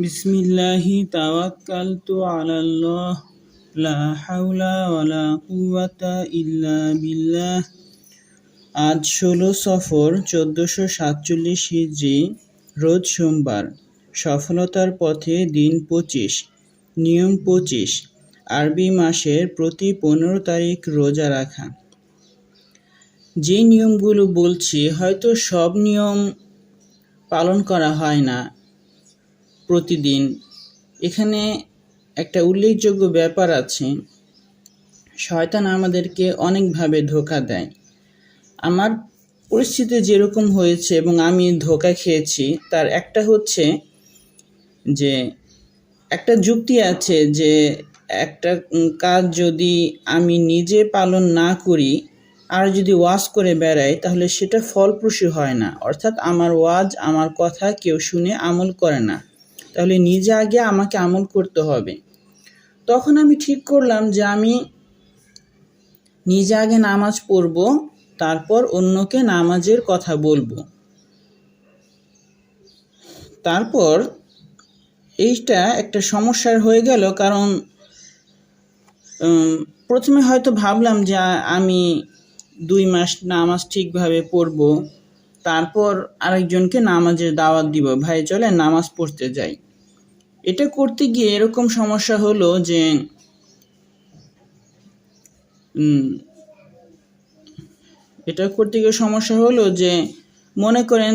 بسم الله توكلت على الله لا حول ولا قوة إلا بالله আজ ষোলো সফর চোদ্দশো সাতচল্লিশ হিজড়ি রোজ সোমবার সফলতার পথে দিন পঁচিশ নিয়ম পঁচিশ আরবি মাসের প্রতি পনেরো তারিখ রোজা রাখা যে নিয়মগুলো বলছি হয়তো সব নিয়ম পালন করা হয় না প্রতিদিন। এখানে একটা উল্লেখযোগ্য ব্যাপার আছে। শয়তান আমাদেরকে অনেকভাবে ধোকা দেয়। আমার পরিস্থিতি যেরকম হয়েছে এবং আমি ধোকা খেয়েছি, তার একটা হচ্ছে যে, একটা যুক্তি আছে যে, একটা কাজ যদি আমি নিজে পালন না করি, আর যদি ওয়াজ করে বেড়াই, তাহলে সেটা ফলপ্রসূ হয় না। অর্থাৎ আমার ওয়াজ, আমার কথা কেউ শুনে আমল করে না। তাহলে নিজে আগে আমাকে আমল করতে হবে। তখন আমি ঠিক করলাম যে আমি নিজে আগে নামাজ পড়ব, তারপর অন্যকে নামাজের কথা বলব। তারপর এইটা একটা সমস্যার হয়ে গেল কারণ প্রথমে হয়তো ভাবলাম যে আমি দুই মাস নামাজ ঠিকভাবে পড়ব। তারপর আরেকজনকে নামাজের দাওয়াত দিব, ভাই চলে নামাজ পড়তে যাই। এটা করতে গিয়ে এরকম সমস্যা হলো যে এটা করতে গিয়ে সমস্যা হলো যে, মনে করেন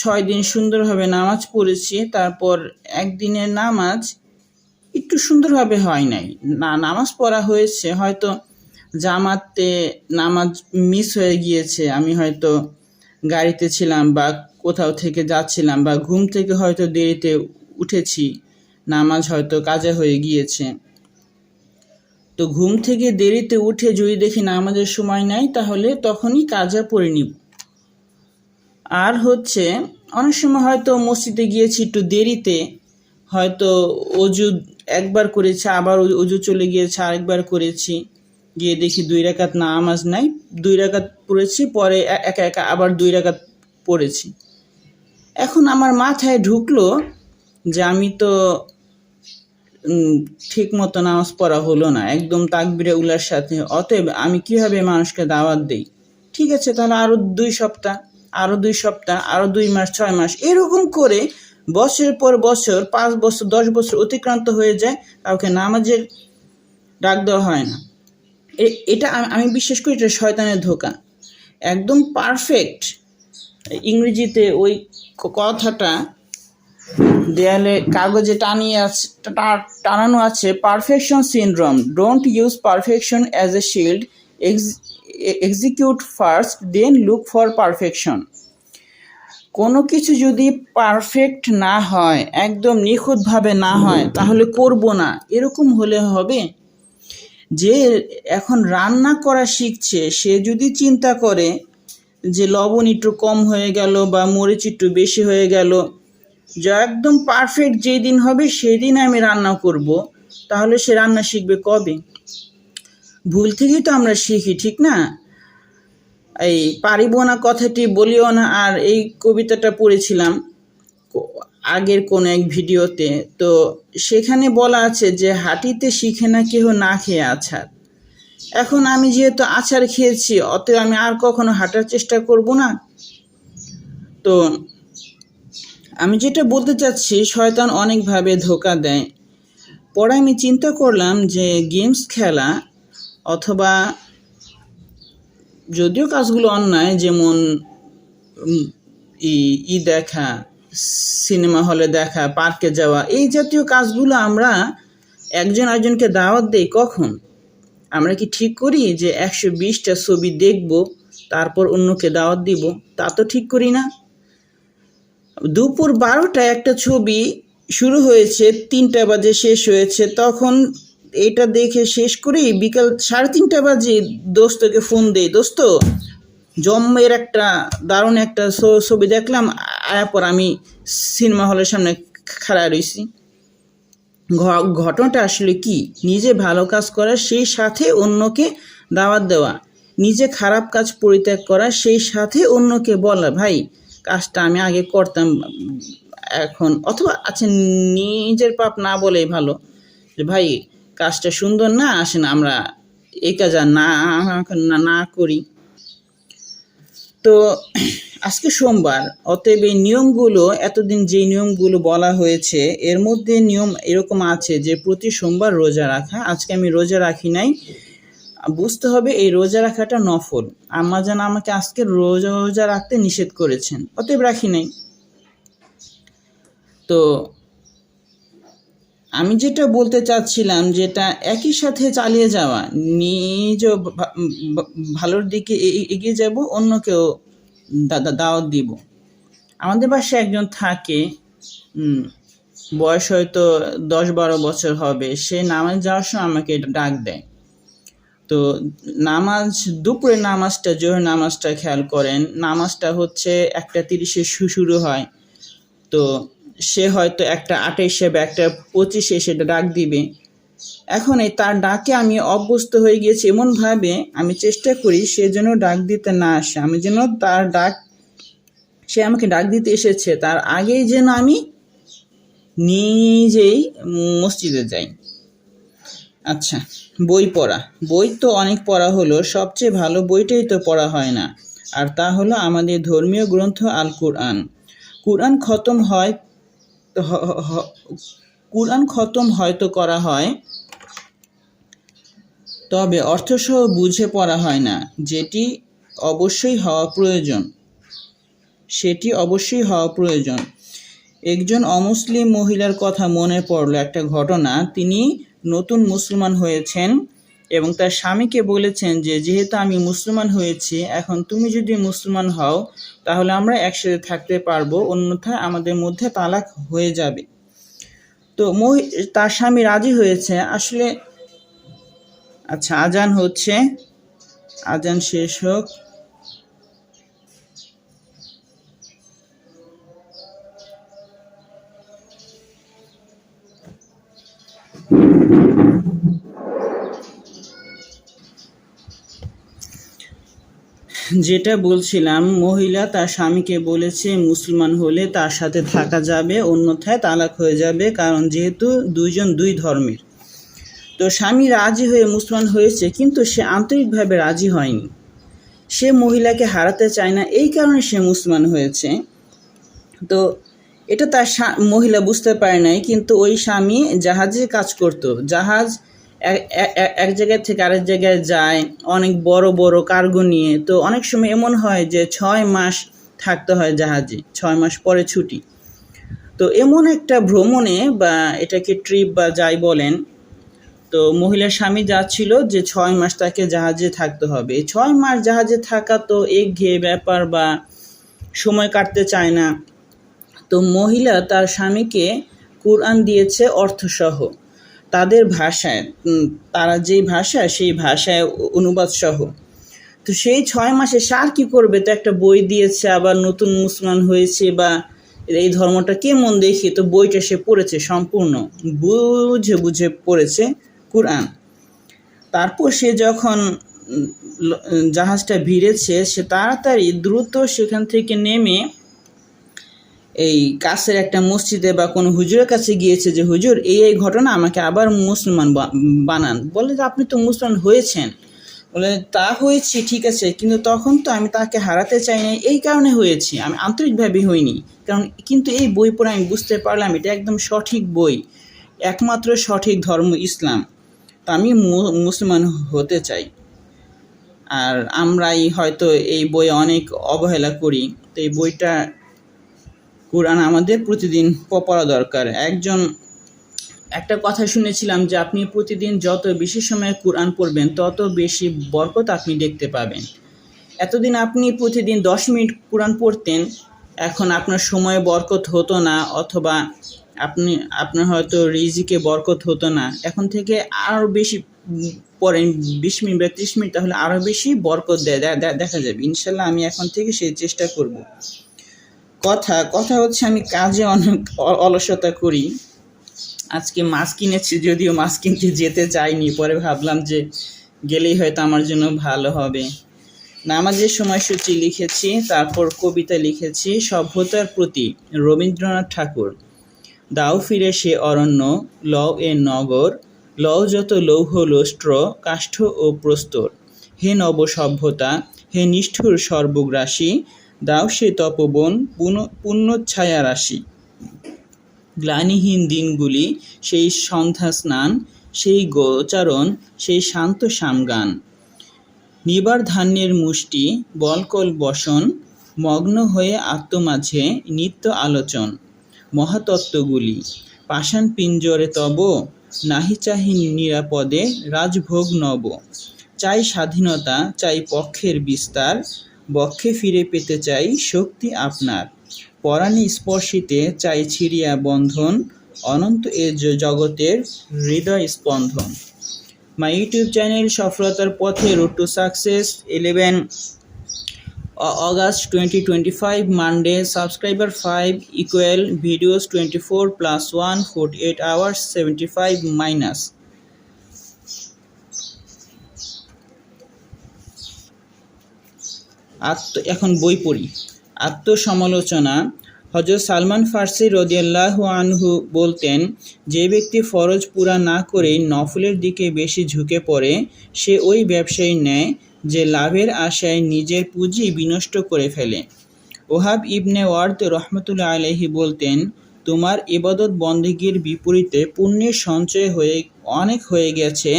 ছয় দিন সুন্দরভাবে নামাজ পড়েছি, তারপর একদিনের নামাজ একটু সুন্দরভাবে হয় নাই। না, নামাজ পড়া হয়েছে, হয়তো জামাতে নামাজ মিস হয়ে গিয়েছে, আমি হয়তো গাড়িতে ছিলাম বা কোথাও থেকে যাচ্ছিলাম বা ঘুম থেকে হয়তো দেরিতে উঠেছি, নামাজ হয়তো কাজে হয়ে গিয়েছে। তো ঘুম থেকে দেরিতে উঠে যদি দেখি নামাজের সময় নাই, তাহলে তখনই কাজা পড়ে নিব। আর হচ্ছে, অনেক সময় হয়তো মসজিদে গিয়েছি একটু দেরিতে, হয়তো অজু একবার করেছি, আবার অজু চলে গিয়েছে আরেকবার করেছি। গিয়ে দেখি দুই রাকাত নামাজ নাই, দুই রাকাত পড়েছি, পরে একা একা আবার দুই রাকাত পড়েছি। এখন আমার মাথায় ঢুকলো যে আমি তো ঠিক মতো নামাজ পড়া হলো না, একদম তাকবিরে উলার সাথে, অতএব আমি কীভাবে মানুষকে দাওয়াত দেই? ঠিক আছে, তাহলে আরও দুই সপ্তাহ আরও দুই সপ্তাহ আরও দুই মাস, ছয় মাস, এরকম করে বছরের পর বছর, পাঁচ বছর, দশ বছর অতিক্রান্ত হয়ে যায়, কাউকে নামাজের ডাক দেওয়া হয় না। এটা আমি- বিশ্বাস করি এটা শয়তানের ধোকা। একদম পারফেক্ট ইংরেজিতে ওই কথাটা দেয়ালে কাগজে টানিয়ে আছে টানানো আছে perfection syndrome don't use perfection as a shield execute first then look for perfection কোনো কিছু যদি পারফেক্ট না হয়, একদম নিখুঁতভাবে না হয়, তাহলে করব না। এরকম হলে হবে? যে এখন রান্না করা শিখছে, সে যদি চিন্তা করে যে লবণ একটু কম হয়ে গেল বা মরিচ একটু বেশি হয়ে গেল, যা একদম পারফেক্ট যেই দিন হবে সেই দিন আমি রান্না করব, তাহলে সে রান্না শিখবে কবে? ভুল থেকেই তো আমরা শিখি, ঠিক না? এই পারিব না কথাটি বলিও না, আর এই কবিতাটা পড়েছিলাম আগের কোন এক ভিডিওতে, তো সেখানে বলা আছে যে হাঁটিতে শিখে না কেহ না খেয়ে আছাড়। এখন আমি যেহেতু আচার খেয়েছি, অতএব আমি আর কখনো হাঁটার চেষ্টা করব না। তো আমি যেটা বলতে চাচ্ছি, শয়তান অনেকভাবে ধোকা দেয়। পরে আমি চিন্তা করলাম যে গেমস খেলা অথবা যদিও কাজগুলো অন্যায়, যেমন ই দেখা সিনেমা হলে দেখা, পার্কে যাওয়া, এই জাতীয় কাজগুলো আমরা একজন একজনকে দাওয়াত দেই কখন? আমরা কি ঠিক করি যে একশো বিশটা ছবি দেখব, তারপর অন্যকে দাওয়াত দিব? তা তো ঠিক করি না। দুপুর বারোটায় একটা ছবি শুরু হয়েছে, তিনটা বাজে শেষ হয়েছে, তখন এটা দেখে শেষ করেই বিকাল সাড়ে তিনটা বাজে দোস্তকে ফোন দেই, দোস্ত, জম্মের একটা দারুণ একটা ছবি দেখলাম আয়া পর আমি সিনেমা হলের সামনে খাড়া রয়েছি ঘটনাটা আসলে কি? নিজে ভালো কাজ করা, সেই সাথে অন্যকে দাওয়াত দেওয়া, নিজে খারাপ কাজ পরিত্যাগ করা, সেই সাথে অন্যকে বলা, ভাই, কাজটা আমি আগে করতাম, এখন অথবা আচ্ছা নিজের পাপ না বলেই ভালো। যে, ভাই, কাজটা সুন্দর না, আসেন আমরা এই কাজ না না করি। তো আজকে সোমবার, অতএব এই নিয়মগুলো, এতদিন যে নিয়মগুলো বলা হয়েছে, এর মধ্যে নিয়ম এরকম আছে যে প্রতি সোমবার রোজা রাখা। আজকে আমি রোজা রাখি নাই। বুঝতে হবে এই রোজা রাখাটা নফল। আম্মা যেন আমাকে আজকে রোজা রোজা রাখতে নিষেধ করেছেন। অতএব রাখি নাই। তো আমি যেটা বলতে চাচ্ছিলাম, যেটা একই সাথে চালিয়ে যাওয়া ভা- ভালোর দিকে এগিয়ে যাব, অন্যকেও দাওয়াত দিব। আমাদের বাসায় একজন থাকে বয়স হয়তো দশ বারো বছর হবে, সে নামাজ যাওয়ার সময় আমাকে ডাক দেয়। তো নামাজ, দুপুরে নামাজটা, জোহর নামাজটা খেয়াল করেন, নামাজটা হচ্ছে একটা তিরিশে শুরু হয়। তো সে হয়তো একটা আঠাইশে বা একটা পঁচিশে সেটা ডাক দিবে। এখন এই তার ডাকে আমি অভ্যস্ত হয়ে গিয়েছি। এমনভাবে আমি চেষ্টা করি সে যেন ডাক দিতে না আসে। আমি যেন তার ডাক, সে আমাকে ডাক দিতে এসেছে। তার আগেই যেন আমি নিজেই মসজিদে যাই। আচ্ছা বই পড়া। বই তো অনেক পড়া হলো, সবচেয়ে ভালো বইটাই তো পড়া হয় না। আর তা হলো আমাদের ধর্মীয় গ্রন্থ আল কুরআন কুরআন খতম হয় কুরআন খতম হয়তো করা হয়, তবে অর্থসহ বুঝে পড়া হয় না। যেটি অবশ্যই হওয়া প্রয়োজন। সেটি অবশ্যই হওয়া প্রয়োজন। একজন অমুসলিম মহিলার কথা মনে পড়ল একটা ঘটনা। তিনি নতুন মুসলমান হয়েছেন। এবং তার স্বামীকে বলেছেন যে, যেহেতু আমি মুসলমান হয়েছি, এখন তুমি যদি মুসলমান হও, তাহলে আমরা একসাথে থাকতে পারব অন্যথায় আমাদের মধ্যে তালাক হয়ে যাবে। তো মহি- তার স্বামী রাজি হয়েছে। আসলে আচ্ছা আজান হচ্ছে। আজান শেষ হোক। যেটা বলছিলাম, মহিলা তার স্বামীকে বলেছে মুসলমান হলে তার সাথে থাকা যাবে, অন্যথায় তালাক হয়ে যাবে, কারণ যেহেতু দুইজন দুই ধর্মের। তো স্বামী রাজি হয়ে মুসলমান হয়েছে, কিন্তু সে আন্তরিকভাবে রাজি হয়নি। সে মহিলাকে হারাতে চায় না, এই কারণে সে মুসলমান হয়েছে। তো এটা তার মহিলা বুঝতে পারে নাই, কিন্তু ওই স্বামী জাহাজে কাজ করতো। জাহাজ এক জায়গা থেকে আরেক জায়গায় যায়, অনেক বড় বড় কার্গো নিয়ে। তো অনেক সময় এমন হয় যে ছয় মাস থাকতে হয় জাহাজে, ছয় মাস পরে ছুটি। তো এমন একটা ভ্রমণে বা এটাকে ট্রিপ বা যাই বলেন, তো মহিলার স্বামী যাচ্ছিল যে ছয় মাস তাকে জাহাজে থাকতে হবে। ছয় মাস জাহাজে থাকা তো একঘেয়ে ব্যাপার বা সময় কাটতে চায় না। তো মহিলা তার স্বামীকে কোরআন দিয়েছে অর্থসহ। তাদের ভাষায় তারা যেই ভাষা সেই ভাষায় অনুবাদ সহ। তো সেই ছয় মাসে সার কি করবে? তো একটা বই দিয়েছে, আবার নতুন মুসলমান হয়েছে বা এই ধর্মটা কেমন দেখি তো বইটা সে পড়েছে সম্পূর্ণ। বুঝে বুঝে পড়েছে কোরআন। তারপর সে যখন জাহাজটা ভিড়েছে, সে তাড়াতাড়ি দ্রুত সেখান থেকে নেমে এই কাছের একটা মসজিদে বা কোনো হুজুরের কাছে গিয়েছে যে, হুজুর, এই এই ঘটনা আমাকে আবার মুসলমান বানান। বলে, যে আপনি তো মুসলমান হয়েছেন। বলে, তা হয়েছি, ঠিক আছে, কিন্তু তখন তো আমি তাকে হারাতে চাই না এই কারণে হয়েছি। আমি আন্তরিকভাবে হইনি। কারণ কিন্তু এই বই পড়ে আমি বুঝতে পারলাম, এটা একদম সঠিক বই। একমাত্র সঠিক ধর্ম ইসলাম। তা আমি মুসলমান হতে চাই। আর আমরাই হয়তো এই বই অনেক অবহেলা করি। তো এই বইটা কোরআন আমাদের প্রতিদিন পড়া দরকার। একজন, একটা কথা শুনেছিলাম যে আপনি প্রতিদিন যত বেশি সময় কোরআন পড়বেন, তত বেশি বরকত আপনি দেখতে পাবেন। এতদিন আপনি প্রতিদিন দশ মিনিট কোরআন পড়তেন, এখন আপনার সময় বরকত হতো না, অথবা আপনি, আপনার হয়তো রিজিকে বরকত হতো না। এখন থেকে আরও বেশি পড়েন, বিশ মিনিট বা ত্রিশ মিনিট, তাহলে আরও বেশি বরকত দেয় দেখা যাবে। ইনশাল্লাহ আমি এখন থেকে সেই চেষ্টা করব। কথা কথা হচ্ছে আমি কাজে অনেক অলসতা করি। আজকে মাছ কিনেছি, যদিও মাছ কিনতে যেতে চাইনি পরে ভাবলাম যে গেলেই হয়তো আমার জন্য ভালো হবে। নামাজের সময়সূচি লিখেছি, তারপর কবিতা লিখেছি, সভ্যতার প্রতি রবীন্দ্রনাথ ঠাকুর। দাও ফিরে সে অরণ্য, লও এ নগর, লও যত লৌহ লস্ট্র কাষ্ঠ ও প্রস্তর। হে নব সভ্যতা হে নিষ্ঠুর সর্বগ্রাসী দাও সে তপবন পুণ্যচ্ছায়া রাশি গ্লানিহীন দিনগুলি সেই সন্ধ্যা স্নান সেই গোচারণ, সেই শান্ত সামগান। নিবার ধান্যের মুষ্টি, বলকল বসন, মগ্ন হয়ে আত্মমাঝে নিত্য আলোচন, মহাতত্ত্বগুলি। পাষাণ পিঞ্জরে তব, নাহি চাহি নিরাপদে রাজভোগ নব। চাই স্বাধীনতা, চাই পক্ষের বিস্তার বক্ষে ফিরে পেতে চাই শক্তি আপনার। পরাণী স্পর্শিতে চাই ছিড়িয়া বন্ধন, অনন্ত এ জগতের হৃদয় স্পন্দন। মাই ইউটিউব চ্যানেল সফলতার পথে road to success eleven August twenty twenty five Monday subscriber five equal videos twenty four plus one forty eight hours seventy five minus আত্ম এখন বই পড়ি। আত্মসমালোচনা। হজরত সালমান ফার্সি রদিয়াল্লাহু আনহু বলতেন, যে ব্যক্তি ফরজ পুরা না করেই নফলের দিকে বেশি ঝুঁকে পড়ে, সে ওই ব্যবসায়ী নেয় যে লাভের আশায় নিজের পুঁজি বিনষ্ট করে ফেলে। ওহাব ইবনে ওয়ার্দ রহমতুল্লাহ আলহি বলতেন, তোমার ইবাদত বন্দেগীর বিপরীতে পুণ্যের সঞ্চয় হয়ে অনেক হয়ে গেছে,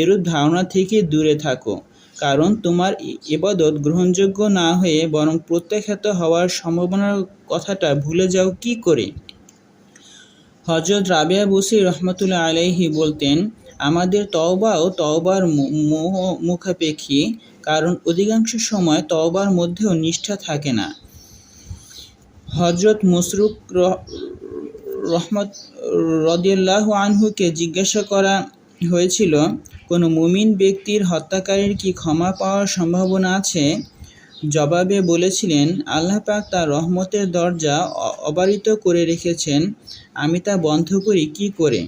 এরূপ ধারণা থেকে দূরে থাকো। কারণ তোমার এবাদত গ্রহণযোগ্য না হয়ে বরং প্রত্যাখ্যাত হওয়ার সম্ভাবনার কথাটা ভুলে যাও কি করে? হজরত রাবিয়া বসির রহমতুল্লাহ আলাইহি বলতেন, আমাদের তওবাও তওবার মুখাপেক্ষী, কারণ অধিকাংশ সময় তওবার মধ্যেও নিষ্ঠা থাকে না। হজরত মুসরুক রহমত রদিয়াল্লাহ আনহুকে জিজ্ঞাসা করা হয়েছিল কোনো মুমিন ব্যক্তির হত্যাকারীর কি ক্ষমা পাওয়ার সম্ভাবনা আছে? জবাবে বলেছিলেন, আল্লাহ পাক তার রহমতের দরজা অবারিত করে রেখেছেন। আমি তা বন্ধ করি, কি করে?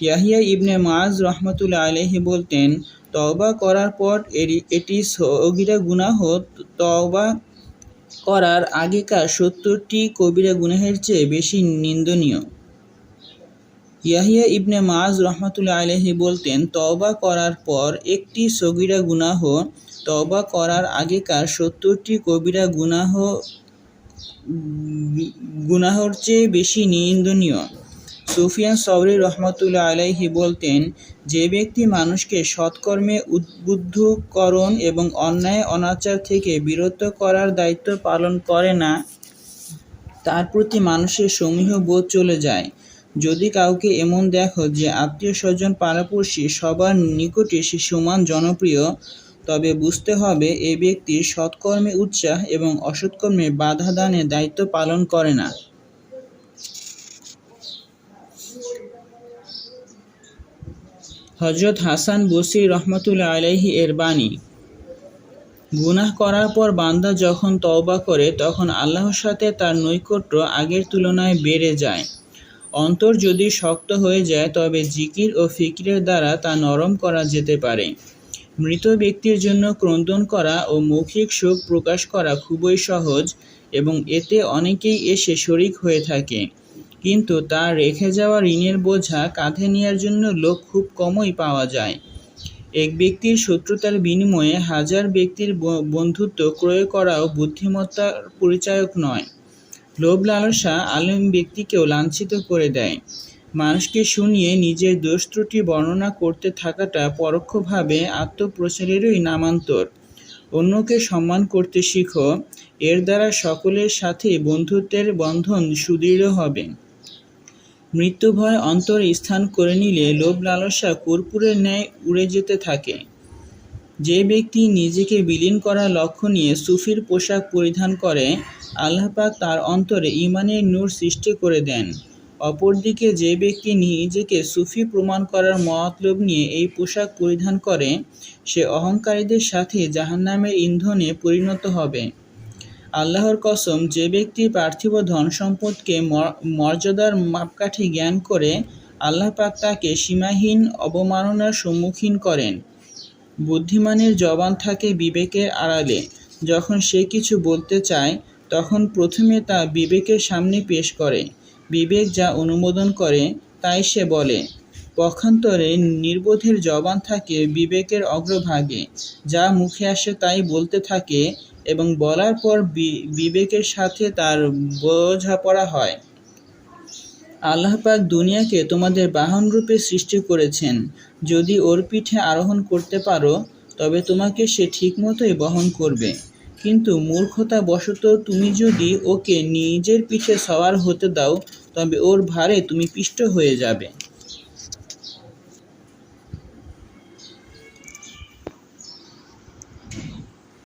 ইয়াহিয়া ইবনে মাজ রহমতুল্লাহ আলহি বলতেন, তওবা করার পর এটি সগিরা গুনাহ, তওবা করার আগেকার সত্তরটি কবিরা গুনাহের চেয়ে বেশি নিন্দনীয়। ইয়াহিয়া ইবনে মাজ রহমতুল্লাহ আলহি বলতেন, তওবা করার পর একটি সগিরা গুনাহ, তওবা করার আগেকার সত্তরটি কবিরা গুনাহ, গুনাহর চেয়ে বেশি নিন্দনীয়। সুফিয়ান সবরি রহমতুল্লা আলাইহি বলতেন, যে ব্যক্তি মানুষকে সৎকর্মে উদ্বুদ্ধকরণ এবং অন্যায়, অনাচার থেকে বিরত করার দায়িত্ব পালন করে না, তার প্রতি মানুষের সমীহ বোধ চলে যায়। যদি কাউকে এমন দেখো যে আত্মীয় স্বজন পাড়াপড়শি সবার নিকটে সে সমান জনপ্রিয়, তবে বুঝতে হবে এ ব্যক্তি সৎকর্মে উৎসাহ এবং অসৎকর্মে বাধা দানের দায়িত্ব পালন করে না। হজরত হাসান বসির রহমতুল্লাহ আলাইহি এর বাণী, গুনাহ করার পর বান্দা যখন তওবা করে, তখন আল্লাহর সাথে তার নৈকট্য আগের তুলনায় বেড়ে যায়। অন্তর যদি শক্ত হয়ে যায়, তবে জিকির ও ফিকিরের দ্বারা তা নরম করা যেতে পারে। মৃত ব্যক্তির জন্য ক্রন্দন করা ও মৌখিক শোক প্রকাশ করা খুবই সহজ এবং এতে অনেকেই এসে শরিক হয়ে থাকে। কিন্তু তা রেখে যাওয়া ঋণের বোঝা কাঁধে নেওয়ার জন্য লোক খুব কমই পাওয়া যায়। এক ব্যক্তির শত্রুতার বিনিময়ে হাজার ব্যক্তির বন্ধুত্ব ক্রয় করাও বুদ্ধিমত্তার পরিচায়ক নয়। লোভ লালসা আলেম ব্যক্তিকেও লাঞ্ছিত করে দেয়। মানুষকে শুনিয়ে নিজের দোষ ত্রুটি বর্ণনা করতে থাকাটা পরোক্ষভাবে আত্মপ্রচারেরই নামান্তর। অন্যকে সম্মান করতে শিখো, এর দ্বারা সকলের সাথে বন্ধুত্বের বন্ধন সুদৃঢ় হবে। মৃত্যু ভয় অন্তরে স্থান করে নিলে লোভ লালসা কর্পূরের ন্যায় উড়ে যেতে থাকে। যে ব্যক্তি নিজেকে বিলীন করার লক্ষ্য নিয়ে সুফির পোশাক পরিধান করে আল্লাহ পাক তার অন্তরে ইমানের নূর সৃষ্টি করে দেন। অপরদিকে যে ব্যক্তি নিজেকে সুফি প্রমাণ করার মতলব নিয়ে এই পোশাক পরিধান করে, সে অহংকারীদের সাথে জাহান্নামের ইন্ধনে পরিণত হবে। আল্লাহর কসম, যে ব্যক্তি পার্থিব ধন সম্পদকে মর্যাদার মাপকাঠি জ্ঞান করে আল্লাহ পাক তাকে সীমাহীন অবমাননার সম্মুখীন করেন। বুদ্ধিমানের জবান থাকে বিবেকের আড়ালে। যখন সে কিছু বলতে চায়, তখন প্রথমে তা বিবেকের সামনে পেশ করে। বিবেক যা অনুমোদন করে, তাই সে বলে। পক্ষান্তরে নির্বোধের জবান থাকে বিবেকের অগ্রভাগে। যা মুখে আসে তাই বলতে থাকে এবং বলার পর বিবেকের সাথে তার বোঝাপড়া হয়। আল্লাহ পাক দুনিয়াকে তোমাদের বাহন রূপে সৃষ্টি করেছেন। যদি ওর পিঠে আরোহণ করতে পারো, তবে তোমাকে সে ঠিকমতোই বহন করবে। কিন্তু মূর্খতা বশত তুমি যদি ওকে নিজের পিঠে সওয়ার হতে দাও, তবে ওর ভারে তুমি পিষ্ট হয়ে যাবে।